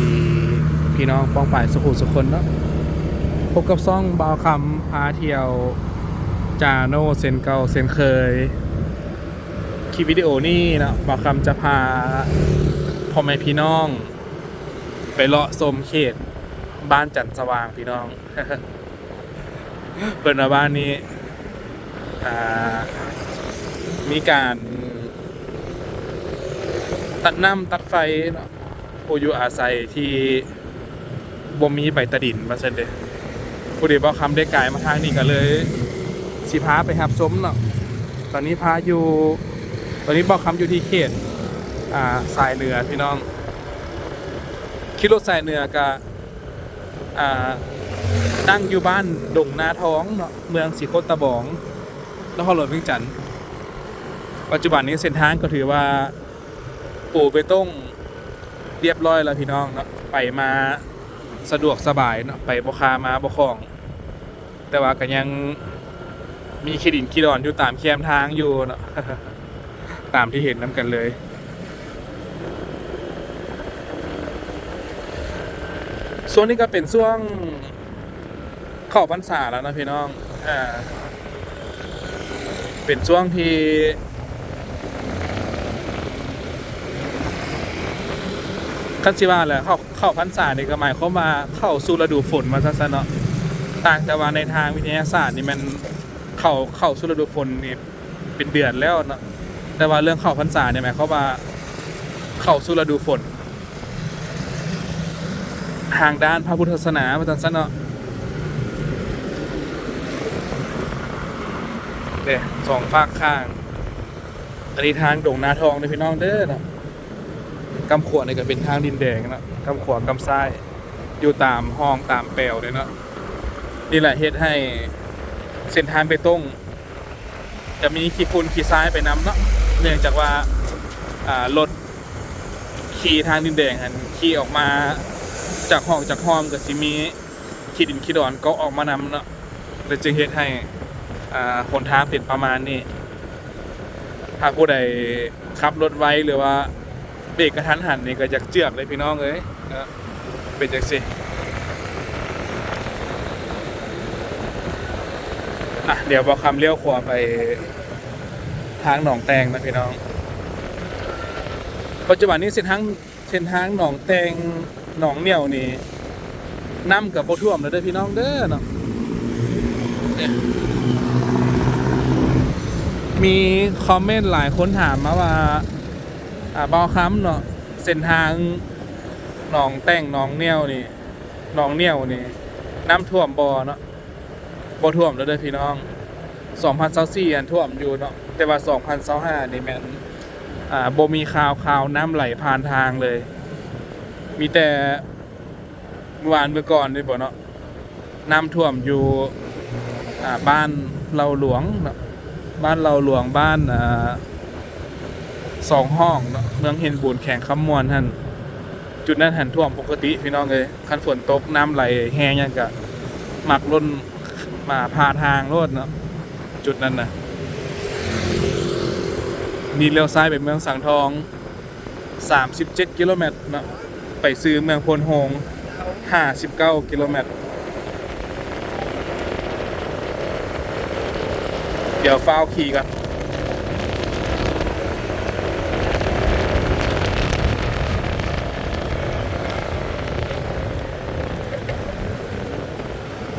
ดีพี่น้องป้องป่ายสุขุสุคนเนาะพบกับซ่องบาวคำพาเที่ยวจาโนเซนเกาเซนเคยคลิปวิดีโอนี้นะบาวคำจะพาพ่อแม่พี่น้อง ไปเลาะชมเขต บ้านจันสว่างพี่น้องเปิดมาบ้านนี้มีการ ตัดน้ำตัดไฟเนาะ ผู้อยู่อาศัยที่บ่มีใบตะดินมาเช่นเดะผู้เดีบอกคำได้กายมาทางนี้ก็เลยสิพาไปหับสมเนาะตอนนี้พาอยู่ ตอนนี้บอกคำอยู่ที่เขตอ่าสายเหนือพี่น้องขี่รถสายเหนือกับอ่าตั้งอยู่บ้านดงนาท้องเนาะเมืองสีโคตตะบองนครหลวงเวียงจันทร์ปัจจุบันนี้เส้นทางก็ถือว่าปูไปต้ง เรียบร้อยแล้วพี่น้องเนาะไปมาสะดวกสบายเนาะไปบ่คามาบ่คอง แต่ว่าก็ยังมีขีดินขีดอนอยู่ตามแคมทางอยู่เนาะตามที่เห็นน้ำกันเลยส่วนนี้ก็เป็นช่วงเข้าพรรษาแล้วนะพี่น้องอ่าเป็นช่วงที่ คันสิว่าแหละเข้าเข้าพรรษานี่ก็หมายความว่าเข้าสู่ฤดูฝนมาซะซะเนาะต่างแต่ว่าในทางวิทยาศาสตร์นี่มันเข้าเข้าสู่ฤดูฝนนี่เป็นเดือนแล้วเนาะแต่ว่าเรื่องเข้าพรรษาเนี่ยหมายความว่าเข้าสู่ฤดูฝนทางด้านพระพุทธศาสนามาซะซะเนาะเด้สองฝากข้างอันนี้ทางดงนาทองเลยพี่น้องเด้อเนาะ กำขวดนี่ก็เป็นทางดินแดงนะกำขวดกำซ้าย อยู่ตามห้องตามแปลวเลยเนาะนี่แหละเฮ็ดให้เส้นทางไปตรงจะมีขี่ฝุ่นขี่ซ้ายไปน้ำเนาะเนื่องจากว่าอ่ารถขี่ทางดินแดงหันขี่ออกมาจากห้องจากห้องก็สิมีขี่ดินขี่ดอนก็ออกมานำเนาะเลยจึงเฮ็ดให้อ่าหนทางเป็นประมาณนี้ถ้าผู้ใดขับรถไว้หรือว่า เบรกกระทันหันนี่ก็จะเจือกเลยพี่น้องเอ้ยนะเป็นจังสิอะเดี๋ยวบอกคำเลี้ยวขวาไปทางหนองแตงนะพี่น้อง ปัจจุบันนี้เส้นทางเส้นทางหนองแตงหนองเหนี่ยวนี่น้ำกับโบท่วมแล้วเด้อพี่น้องเด้อเนาะเนี่ยมีคอมเมนต์หลายคนถามมาว่า อ่าบอค้ำเนาะเส้นทางหนองแต้งหนองเนี่ยวนี่หนองเนี่ยวนี่ น้ำท่วมบอเนาะบอท่วมแล้วเด้อพี่น้อง2024อันท่วมอยู่เนาะแต่ว่า2025นี่แม่นอ่าบ่มีข่าวข่าวน้ำไหลผ่านทางเลย มีแต่เมื่อวานเมื่อก่อนนี่บ่เนาะน้ำท่วมอยู่อ่าบ้านเราหลวงเนาะบ้านเราหลวงบ้านอ่า สองห้องเมืองเห็นบูนแข่งคำมวนท่านจุดนั้นหันท่วมปกติพี่น้องเลยคันฝนตกน้ำไหลแห้งยังกะหมักล้นมาพาทางโลดเนาะจุดนั้นนะนี่เลี้ยวซ้ายไปเมืองสังทอง 37 กิโลเมตรเนาะไปซื้อเมืองพลโฮง 59 กิโลเมตร เดี๋ยวฟ้าวขี่กัน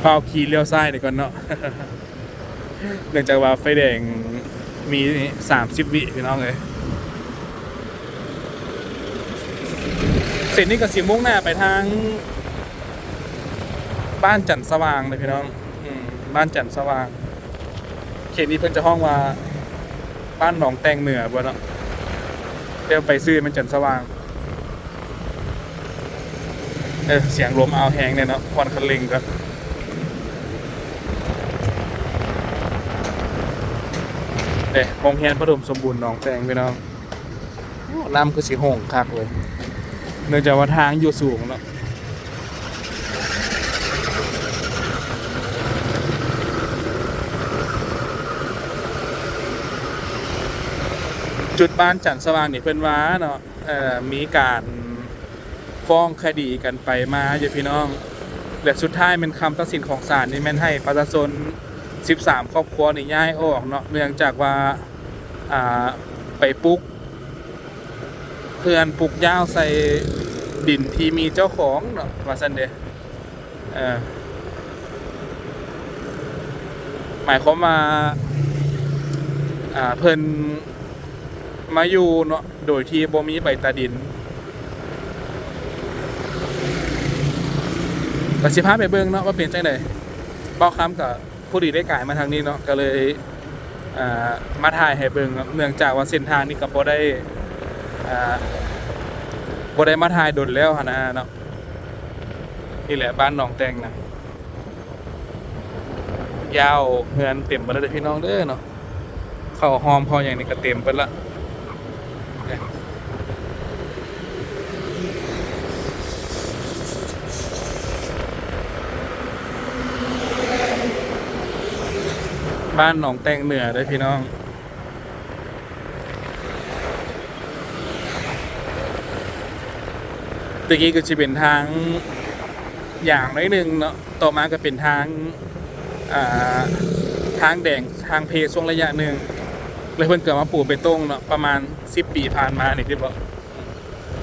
เฝ้าขี่เลี้ยวซ้ายเดี๋ยวก่อนเนาะเนื่องจากว่าไฟแดงมีสามสิบวิพี่น้องเลยเสร็จนี่ก็สีมุ่งหน้าไปทางบ้านจันทร์สว่างเลยพี่น้องบ้านจันทร์สว่าง เขตนี้เพิ่นจะห้องว่า บ้านหนองแตงเหนือบ่เนาะเดี๋ยวไปซื้อมันจันทร์สว่าง เออเสียงลมเอาแหงเนี่ยเนาะควันคันเร่งก็เอ้โรงเรียนประดมสมบูรณ์หนองแตงพี่น้องน้ำคือสีหงคักเลย เนื่องจากว่าทางอยู่สูงเนาะจุดบ้านจันทร์สว่างนี่เป็นว้าเนาะมีการฟ้องคดีกันไปมาอยู่พี่น้องและสุดท้ายเป็นคำตัดสินของศาลนี่แม่นให้ประชาชน 13 ครอบครัวนี่ย้ายออกเนาะเนื่องจากว่าอ่าไปปลุกเพื่อนปลุกย่าวใส่ดินที่มีเจ้าของเนาะว่าซั่นเด้เออหมายความว่าอ่าเพิ่นมาอยู่เนาะโดยที่บ่มีใบตาดินก็สิพาไปเบิ่งเนาะว่าเป็นจังไดเบ้าค้ำกับ ผู้ดีได้กายมาทางนี้เนาะก็เลยมาถ่ายให้เบิ่งเนื่องจากว่าเส้นทางนี้ก็บ่ได้อ่าบ่ได้มาถ่ายดนแล้วนะเนาะนี่แหละบ้านหนองแตงนะยาวเฮือนเต็มหมดแล้วพี่น้องเด้อเนาะเข้าหอมพออย่างนี้ก็เต็มไปละ บ้านหนองแตงเหนือเด้พี่น้อง ตะกี้ก็จะเป็นทางอย่างน้อยหนึ่งเนาะ ต่อมาก็เป็นทางาทางแดงทางเพช่วงระยะหนึ่งเลยเพิ่นเกิดมาปลูกไปตงเนาะประมาณ10ปีผ่านมานี่ที่บอก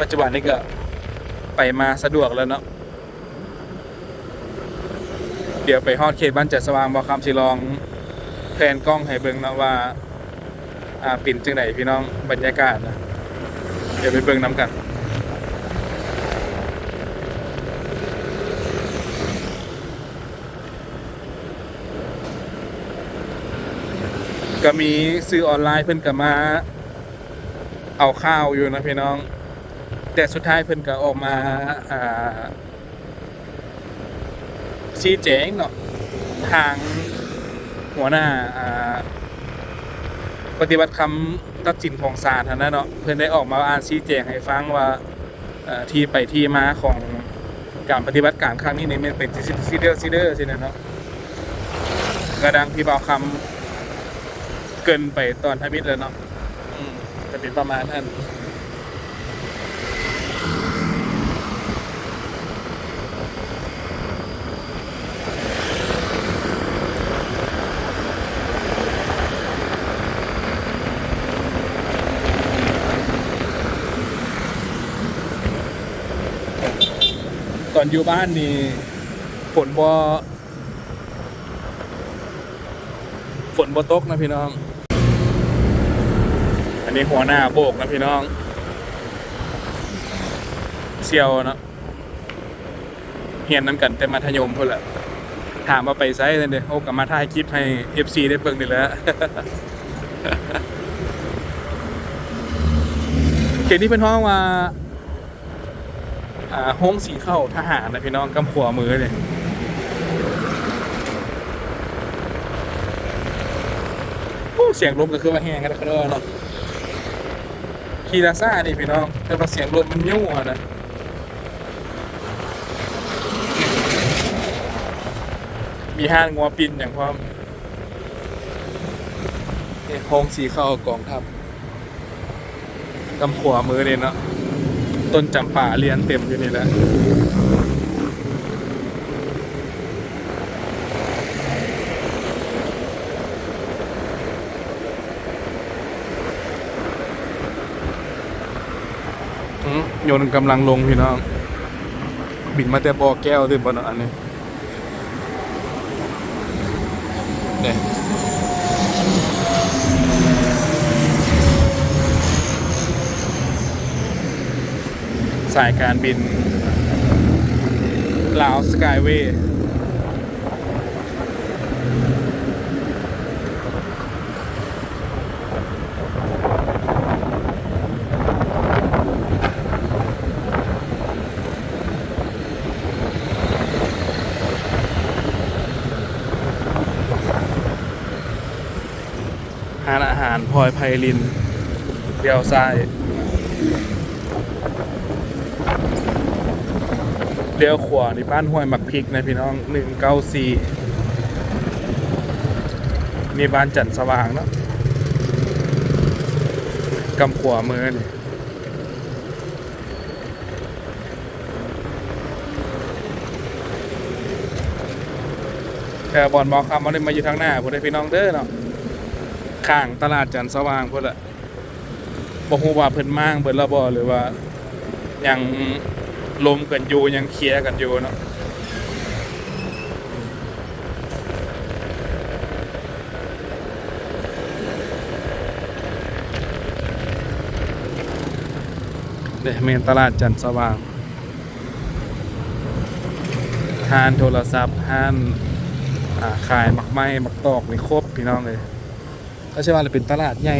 ปัจจุบันนี้ก็ไปมาสะดวกแล้วเนาะเดี๋ยวไปฮอดเขตบ้านจัดสว่างบ่คำสิลอง ลนกล้องให้เบิ่งเนาะว่าอ่าปิ่นจังไหนพี่น้องบรรยากาศนะเดี๋ยวไปเบิ่งน้ำกันก็มีซื้อออนไลน์เพิ่นก็มาเอาข้าวอยู่นะพี่น้อง แต่สุดท้ายเพิ่นก็ออกมาอ่าชี้แจงเนาะทาง หัวหน้าปฏิบัติคำตัดสินของศาลนนะเนาะเพิ่อนได้ออกมาอ่านชี้แจงให้ฟังว่าที่ไปที่มาของการปฏิบัติการครั้งนี้นี่มันเป็นซีเดอร์ซีเดอร์ใช่ไหมเนาะกระดังพี่บ่าคำเกินไปตอนทมิตแล้วเนาะจะเป็นประมาณนั้น อนอยู่บ้านนี่ฝนบ่ฝนบ่ตกนะพี่น้อง อันนี้หัวหน้าโบกนะพี่น้องเซียวเนาะเฮียนน้ำกันแต่มัธยมเพื่อแหละถามว่าไปไซส์เลยเด้อโอ้กลับมาถ่ายคลิปให้ FC ได้เบิ่งนี่แหล้วเขตนี้เป็นห้องว่า ห้องสีเข้าทหารนะพี่น้องกำขัวมือเลยโอ้เสียงลมก็คือว่าแห้งกันแล้วเนาะคีราซ่านี่พี่น้อง แต่ว่าเสียงลมมันยุ่งอะนะมีห้างงัวปินอย่างพร้อมนี่โค้งสีเข้ากองทัพกำขวมือเลยเนาะ ต้นจำป่าเรียนเต็มอยู่นี่แหละอืมโยนต์กำลังลงพี่น้อง บินมาแต่บ่อแก้วด้วยบ่เนาะอันนี้เนี่ย สายการบินลาวสกายเวย์หานอาหารพลอยไพลินเดียวซ้าย เลี้ยวขวานี่บ้านห้วยหมักพริกนะพี่น้องหนึ่งเก้าสี่นี่บ้านจันสว่างเนาะกำขวามือนี่แต่บอลบอคำมันเลยมาอยู่ทางหน้าพอได้พี่น้องเด้อเนาะข้างตลาดจันสว่างพอละบอกว่าเพิ่นมากเพิ่นละบอหรือว่าอย่าง ลมกันอยู่ยังเคลียร์กันอยู่เนาะเดเมนตลาดจันทร์สว่างห้านโทรศัพท์ห้านขายหมักไม้หมักตอกนี่ครบพี่น้องเลยก็ใช่ว่าจะเป็นตลาดใหญ่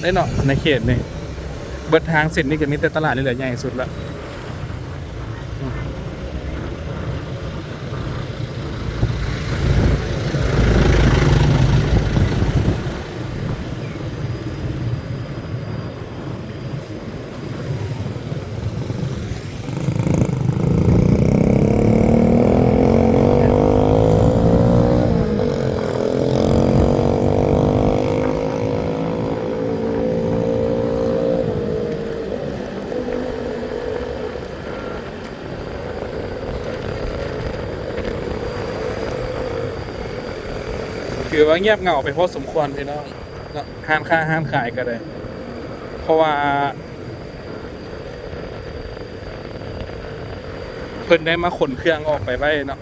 ได้เนาะในเขตนี่เบิดทางเสร็จนี่ก็มีแต่ตลาดนี่แหละใหญ่สุดละ อว่าเงียบเหงาไปพอสมควรพี่น้องเนาะห้านค้าห้านขายก็ได้เพราะว่า เพิ่นได้มาขนเครื่องออกไปไว้เนาะ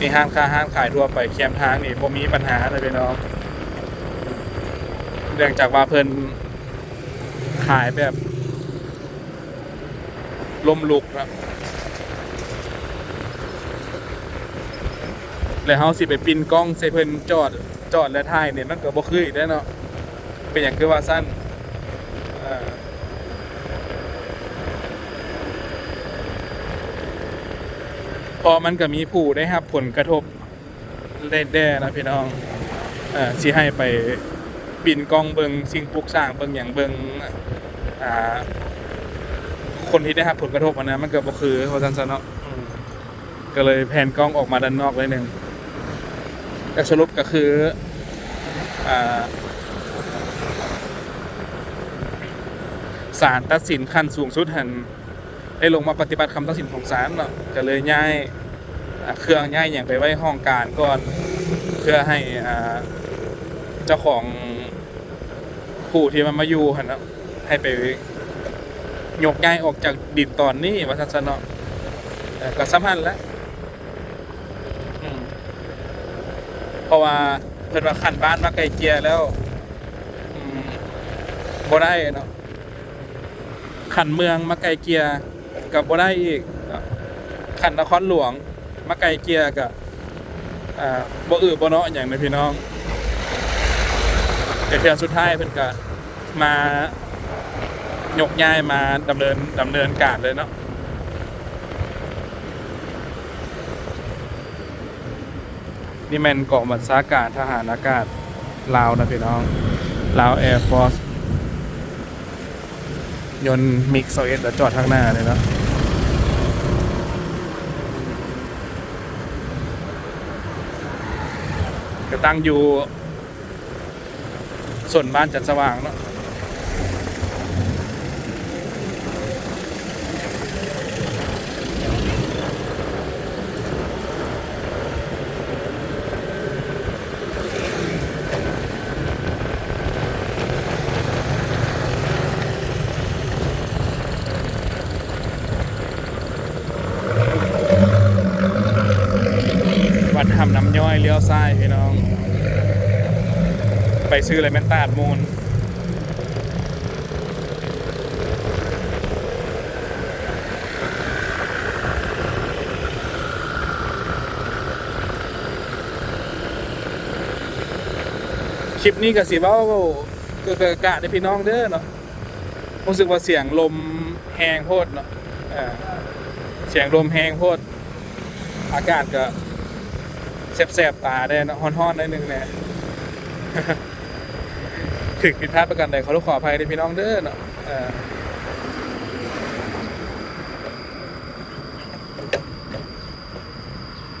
มีห้างค้าห้างขายทั่วไปเคียมทางนี่บ่มีปัญหาเลยพี่น้องเนื่องจากว่าเพิ่นขายแบบลมลุกนะ แล้วเฮาสิไปปินกล้องใส่เพิ่นจอดจอดและถ่ายเนี่ยมันก็บ่คืออีกแล้วเนาะเป็นอย่างคือว่าสั้นเอ่อพอมันก็มีผู้ได้รับผลกระทบแด่ๆนะพี่น้องเอ่อสิให้ไปบินกล้องเบิงสิ่งปลูกสร้างเบิงอย่างเบิงอ่าคนที่ได้รับผลกระทบอันนั้นมันก็บ่คือเขาสั้นๆเนาะอืมก็เลยแผนกล้องออกมาด้านนอกเลยหนึ่ง แต่สรุปก็คืออ่าศาลตัดสินขั้นสูงสุดหันได้ลงมาปฏิบัติคำตัดสินของศาลเนาะก็เลยย้ายเครื่องย้ายอย่างไปไว้ห้องการก่อนเพื่อให้อ่าเจ้าของผู้ที่มันมาอยู่หันนะให้ไปยกย้ายออกจากดินตอนนี้ว่าซั่นเนาะเอ่อก็สำคัญแล้วอืม เพราะว่าเพิ่นว่าขันบ้านมาไกลเกลียแล้วบ่ได้เนาะขันเมืองมาไกลเกลียกับบ่ได้อีกขันนครหลวงมาไกลเกลียกับบ่อือบ่เนาะอย่างในพี่น้องแต่เทื่อสุดท้ายเพิ่นก็มายกย้ายมาดำเนินดำเนินการเลยเนาะ นี่แม่นเกาะบัญชาการทหารอากาศลาวนะพี่น้องลาวแอร์ฟอร์สยนต์มิกซ์โซเอสจอดข้างหน้าเลยเนาะก็ตั้งอยู่ส่วนบ้านจัดสว่างเนาะ ย่อยเลี้ยวซ้ายพี่น้อง ไปซื้ออะไรแมนตาดมูลคลิปนี้ก็สิเว้ากิดอากาศในพี่น้องเด้อเนาะรู้สึกว่าเสียงลมแหงโพดเนาะเออเสียงลมแหงโพด อากาศก็ แสบๆตาได้นะฮ้อนๆได้นึงแน่ถึกผิดพลาดประกันใดขอรขออภัยในพี่น้องเด้อเนาะ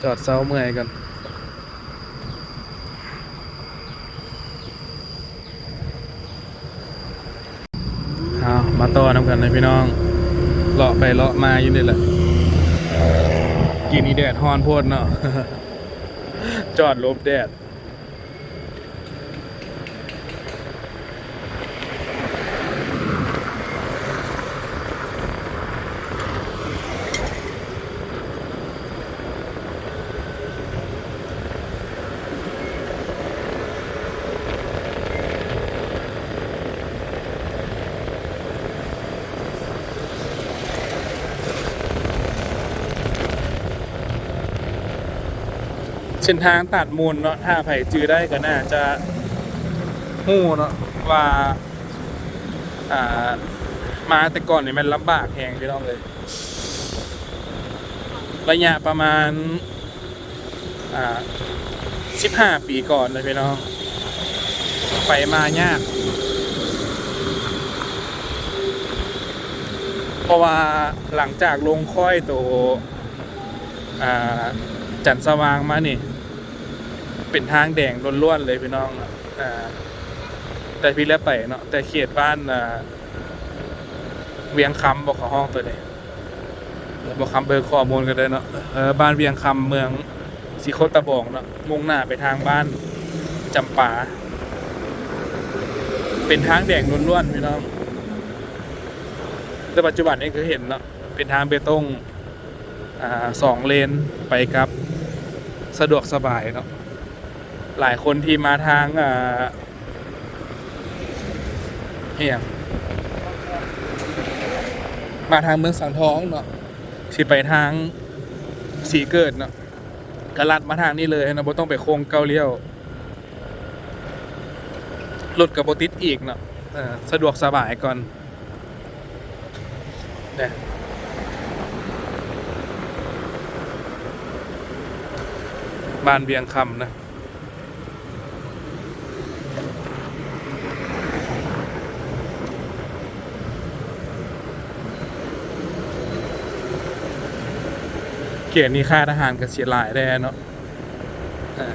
จอดเซาเมื่อยกันเอามาต่อนำกันเลยพี่น้อง เลาะไปเลาะมาอยู่นี่แหละ กินนี่แดดฮอนโพดเนาะ จอดลบแดด เส้นทางตัดมูลเนาะถ้าไผ่จือได้ก็น่าจะหู้เนาะว่าอ่ามาแต่ก่อนนี่มันลำบากแหงพี่น้องเลย ระยะประมาณอ่าสิบห้าปีก่อนเลยพี่น้องไปมายาก เพราะว่าหลังจากลงค่อยตัวอ่าจันทร์สว่างมานี่ เป็นทางแดงล้วนๆเลยพี่น้องอ่าแต่พี่แล้วไปเนาะแต่เขตบ้านอ่าเวียงคำบอกขาห้องตัวนี้บอกคำเบอร์ข้อมูลกันเลยเนาะเออบ้านเวียงคำเมืองสีโคตะบองเนาะมุ่งหน้าไปทางบ้านจำปา เป็นทางแดงล้วนๆพี่น้องแต่ปัจจุบันนี้คือเห็นเนาะเป็นทางเบตงอ่าสองเลนไปครับ สะดวกสบายเนาะ หลายคนที่มาทางอ่าเฮียมาทางเมืองสังทองเนาะสิไปทางสีเกิดเนาะกระลัดมาทางนี้เลยนะบ่ต้องไปโค้งเกาเลี้ยวรถกับโบติดอีกเนาะสะดวกสบายก่อนเนี่ยบ้านเบียงคำนะ เกียรตินี่ค่าทหารกับเสียหลายได้เนาะอ่า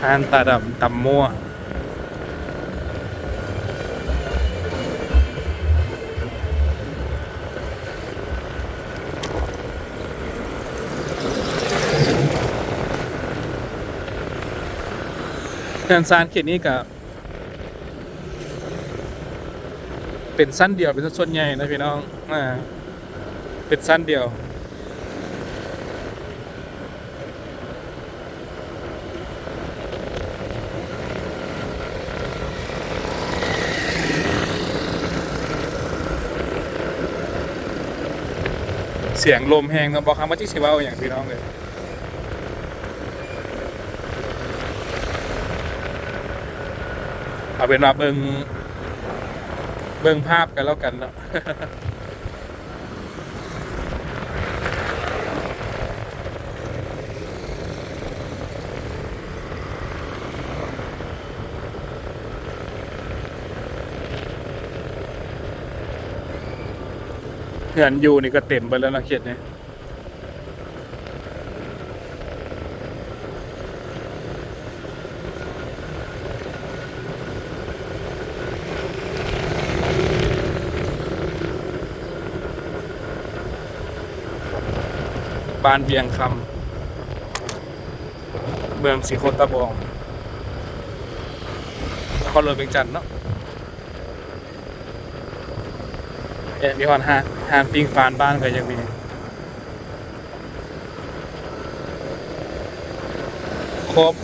ทานตาดำตำมั่ว งานซานเขตนี้กับเป็นสั้นเดียวเป็นส่วนใหญ่นะพี่น้องอ่าเป็นสั้นเดียวเสียงลมแหงนะบอกคำว่าที่เชว่าอย่างพี่น้องเลย เป็นว่าเบิงเบิงภาพกันแล้วกันเนาะเหือนอยู่นี่ก็เต็มไปแล้วนะเขตนี้บ้านเวียงคำเมืองสีโคตะบองนครหลวงเวียงจันทน์เนาะเอ็มีฮอนฮานฮานปิงฟานบ้านก็ยังมีครบ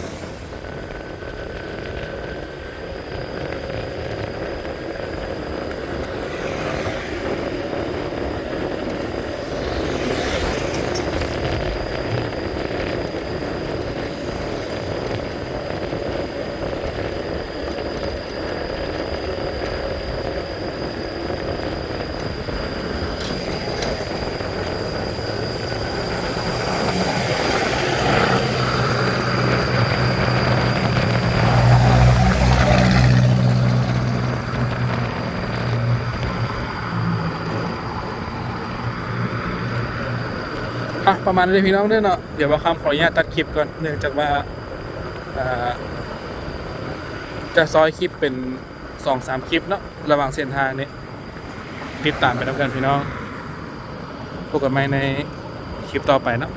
ประมาณนี้พี่น้องเด้อเนาะเดี๋ยวว่าคำขออนุญาตตัดคลิปก่อนเนื่องจากว่าอ่าจะซอยคลิปเป็นสองสามคลิปเนาะระหว่างเส้นทางนี้ติดตามไปแล้วกันพี่น้องพบกันใหม่ในคลิปต่อไปเนาะ